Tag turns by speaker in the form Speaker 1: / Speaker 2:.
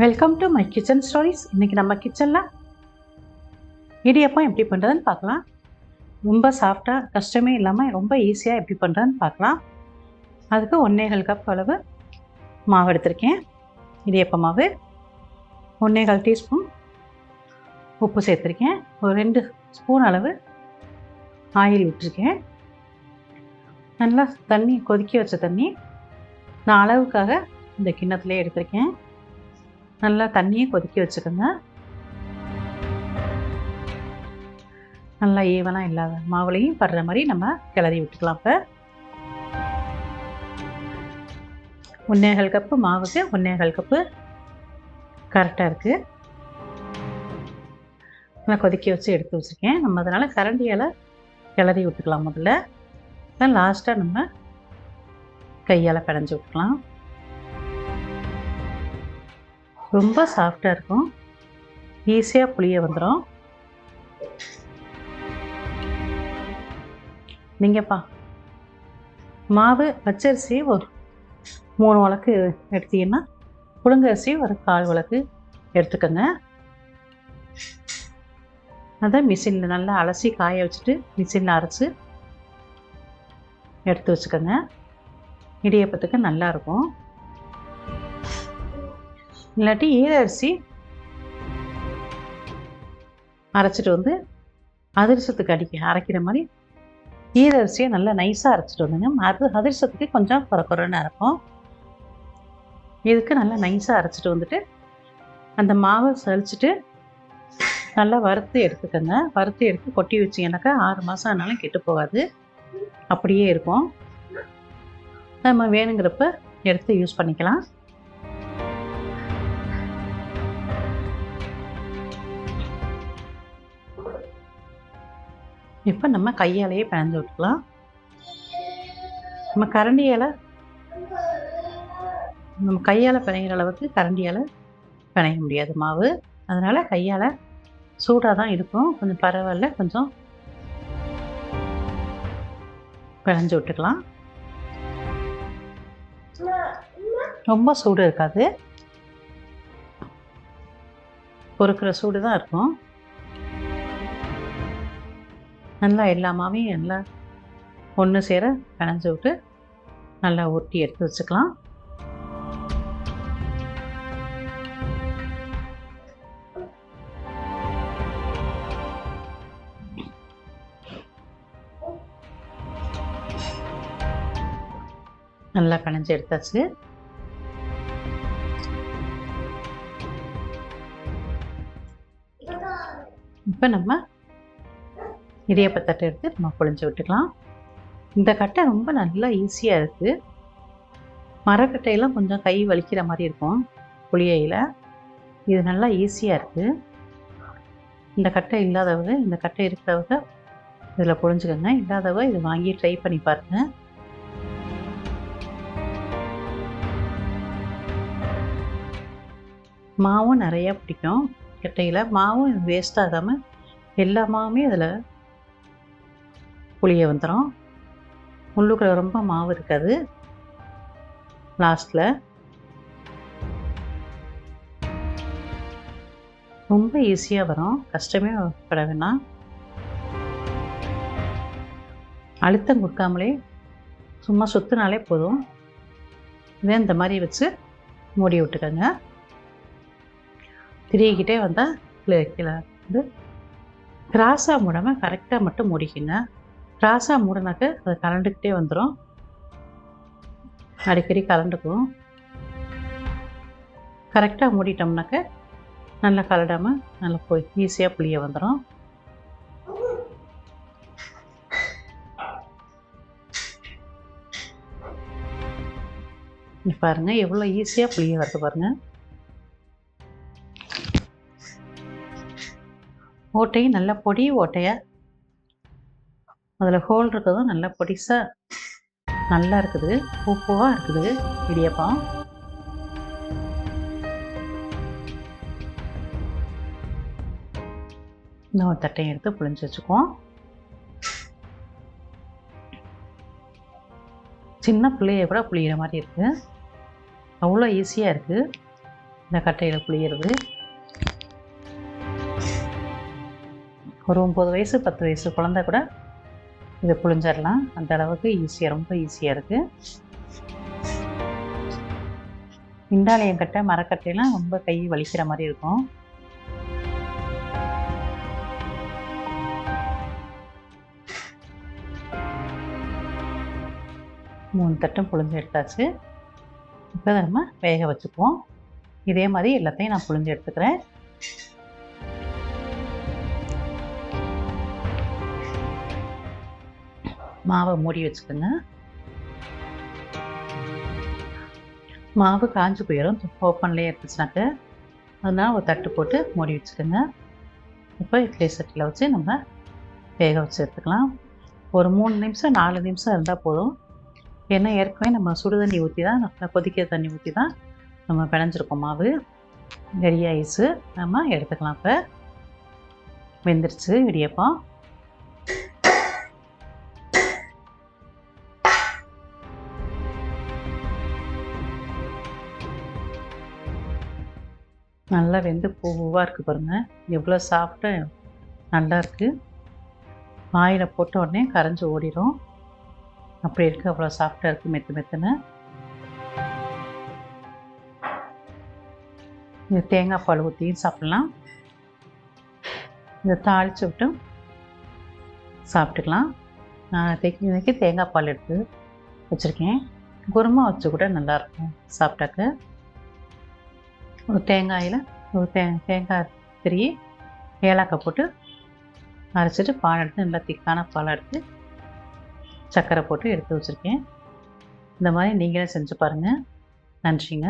Speaker 1: Welcome to my kitchen stories இன்றைக்கி நம்ம கிச்சனில் இடியப்பம் எப்படி பண்ணுறதுன்னு பார்க்கலாம். ரொம்ப சாஃப்டாக கஷ்டமே இல்லாமல் ரொம்ப ஈஸியாக எப்படி பண்ணுறதுன்னு பார்க்கலாம். அதுக்கு ஒன்றேகால் கப் அளவு மாவு எடுத்திருக்கேன். இடியப்ப மாவு. ஒன்றேகால் டீஸ்பூன் உப்பு சேர்த்துருக்கேன். ஒரு ரெண்டு ஸ்பூன் அளவு ஆயில் விட்டுருக்கேன். நல்லா தண்ணி கொதிக்க வச்ச தண்ணி நான் அளவுக்காக இந்த கிண்ணத்துலேயே எடுத்திருக்கேன். நல்லா தண்ணியை கொதிக்க வச்சுக்கோங்க. நல்லா ஈவனாக இல்லாத மாவுலையும் படுற மாதிரி நம்ம கிளறி விட்டுக்கலாம் இப்போ. ஒன்னேகால் கப்பு மாவுக்கு ஒன்னேகால் கப்பு கரெக்டாக இருக்குது நல்லா கொதிக்க வச்சு எடுத்து வச்சுருக்கேன். நம்ம அதனால் கரண்டியால் கிளறி விட்டுக்கலாம் முதல்ல. லாஸ்ட்டாக நம்ம கையால் பிணைஞ்சு விட்டுக்கலாம். ரொம்ப சாஃப்டாக இருக்கும். ஈஸியாக புளிய வந்துடும் நீங்கப்பா மாவு பச்சரிசி ஒரு மூணு வழக்கு எடுத்தீங்கன்னா புழுங்கரிசி ஒரு கால் வழக்கு எடுத்துக்கோங்க. அதை மிஷினில் நல்லா அலசி காய வச்சுட்டு மிஷினில் அரைச்சி எடுத்து வச்சுக்கோங்க. இடியப்பத்துக்கு நல்லாயிருக்கும் இல்லாட்டி ஈர அரிசி அரைச்சிட்டு வந்து அதிர்சத்துக்கு அடிக்க அரைக்கிற மாதிரி ஈர அரிசியை நல்லா நைஸாக அரைச்சிட்டு வந்துங்க அது அதிர்சத்துக்கு கொஞ்சம் குறை குறைன்னு அரைப்போம். இதுக்கு நல்லா நைஸாக அரைச்சிட்டு வந்துட்டு அந்த மாவை சலிச்சிட்டு நல்லா வறுத்து எடுத்துக்கோங்க. வறுத்து எடுத்து கொட்டி வச்சிங்கனாக்கா ஆறு மாதம் ஆனாலும் கெட்டு போகாது. அப்படியே இருக்கும். நம்ம வேணுங்கிறப்ப எடுத்து யூஸ் பண்ணிக்கலாம். இப்போ நம்ம கையாலேயே பிணைஞ்சு விட்டுக்கலாம். நம்ம கரண்டியால் நம்ம கையால் பிணைகிற அளவுக்கு கரண்டியால் பிணைய முடியாது மாவு. அதனால் கையால் சூடாக தான் இருக்கும். கொஞ்சம் பரவாயில்ல கொஞ்சம் பிணைஞ்சு விட்டுக்கலாம். ரொம்ப சூடு இருக்காது. பொறுக்கிற சூடு தான் இருக்கும். நல்லா எல்லா மாவையும் நல்லா ஒன்று சேர பிணைஞ்சு விட்டு நல்லா ஒட்டி எடுத்து வச்சுக்கலாம். நல்லா பிணைஞ்சு எடுத்தாச்சு. இப்போ நம்ம இடியப்பத்தட்டை எடுத்து நம்ம பொழிஞ்சு விட்டுக்கலாம். இந்த கட்டை ரொம்ப நல்லா ஈஸியாக இருக்குது மரக்கட்டையெல்லாம் கொஞ்சம் கை வலிக்கிற மாதிரி இருக்கும் புளியையில். இது நல்லா ஈஸியாக இருக்குது இந்த கட்டை இல்லாதவங்க இந்த கட்டை இருக்கிறவங்க இதில் பொழிஞ்சுக்கோங்க. இல்லாதவங்க இதை வாங்கி ட்ரை பண்ணி பாருங்கள் மாவும் நிறையா பிடிக்கும். கட்டையில் மாவும் வேஸ்ட் ஆகாமல் எல்லா மாவுமே அதில் புளிய வந்துடும் உள்ளுக்குள்ள ரொம்ப மாவு இருக்காது. லாஸ்ட்டில் ரொம்ப ஈஸியாக வரும். கஷ்டமே பட வேணாம். அழுத்தம் கொடுக்காமலே சும்மா சுற்றுனாலே போதும். இதே இந்த மாதிரி வச்சு மூடி விட்டுக்கோங்க. திரிகிட்டே வந்தால் கீழே கீழே வந்து கிராஸாக மூடாமல் கரெக்டாக மட்டும் மூடிக்குங்க. ராசா மூடினாக்க அது கலண்டுக்கிட்டே வந்துடும் அடிக்கடி கலண்டுக்கும். கரெக்டாக மூடிட்டோம்னாக்க நல்லா கலடாமல் நல்லா போய் ஈஸியாக புளிய வந்துடும் பாருங்கள் எவ்வளோ ஈஸியாக புளிய வருது பாருங்கள் ஓட்டையும் நல்லா பொடி ஓட்டையாக அதில் ஹோல் இருக்கிறதும் நல்லா பொடிசாக நல்லா இருக்குது. பூ பூவாக இருக்குது. இடியப்பம் இந்த ஒரு தட்டையும் எடுத்து புளிஞ்சு வச்சுக்குவோம். சின்ன பிள்ளைய கூட புளிகிற மாதிரி இருக்குது அவ்வளோ ஈஸியாக இருக்குது இந்த கட்டையில் புளியிறது ஒரு ஒம்பது வயசு பத்து வயசு குழந்தை கூட இதை புழிஞ்சிடலாம். அந்த அளவுக்கு ஈஸியாக ரொம்ப ஈஸியாக இருக்குது இண்டாலயம் கட்டை மரக்கட்டையெல்லாம் ரொம்ப கை வலிக்கிற மாதிரி இருக்கும். மூணு தட்டும் புழிஞ்சு எடுத்தாச்சு. இப்போ நம்ம வேக வச்சுக்குவோம். இதே மாதிரி எல்லாத்தையும் நான் புழிஞ்சு எடுத்துக்கிறேன். மாவை மூடி வச்சுக்கோங்க. மாவு காஞ்சு போயிடும் ஓப்பன்லேயே இருந்துச்சுனாக்க அதனால் ஒரு தட்டு போட்டு மூடி வச்சுக்கோங்க. இப்போ இட்லி சட்டியில் வச்சு நம்ம வேக வச்சு எடுத்துக்கலாம். ஒரு மூணு நிமிஷம் நாலு நிமிஷம் இருந்தால் போதும். ஏன்னா ஏற்கனவே நம்ம சுடு தண்ணி ஊற்றி தான் நல்லா கொதிக்கிற தண்ணி ஊற்றி தான் நம்ம பிணைஞ்சிருக்கோம் மாவு. ரெடி ஆயிடுச்சு. நம்ம எடுத்துக்கலாம் இப்போ. வெந்துருச்சு இடியப்பம். நல்லா வெந்து பூவாக இருக்குது பாருங்கள் எவ்வளோ சாஃப்டாக நல்லா இருக்குது வாயில் போட்ட உடனே கரைஞ்சி ஓடிடும் அப்படி இருக்குது அவ்வளோ சாஃப்டாக இருக்குது மெத்து மெத்துன்னு. இந்த தேங்காய் பால் ஊற்றியும் சாப்பிட்லாம். இதை தாளித்து விட்டு சாப்பிட்டுக்கலாம். நான் இன்னைக்கு இன்னைக்கு தேங்காய் பால் எடுத்து வச்சுருக்கேன். குருமா வச்சு கூட நல்லாயிருக்கும் சாப்பிட்டாக்க. ஒரு தேங்காயில் ஒரு தே தேங்காய் திரி ஏலக்காய் போட்டு அரைச்சிட்டு பால் எடுத்து நல்லா திக்கான பால் எடுத்து சர்க்கரை போட்டு எடுத்து வச்சுருக்கேன். இந்த மாதிரி நீங்களே செஞ்சு பாருங்கள் நன்றிங்க.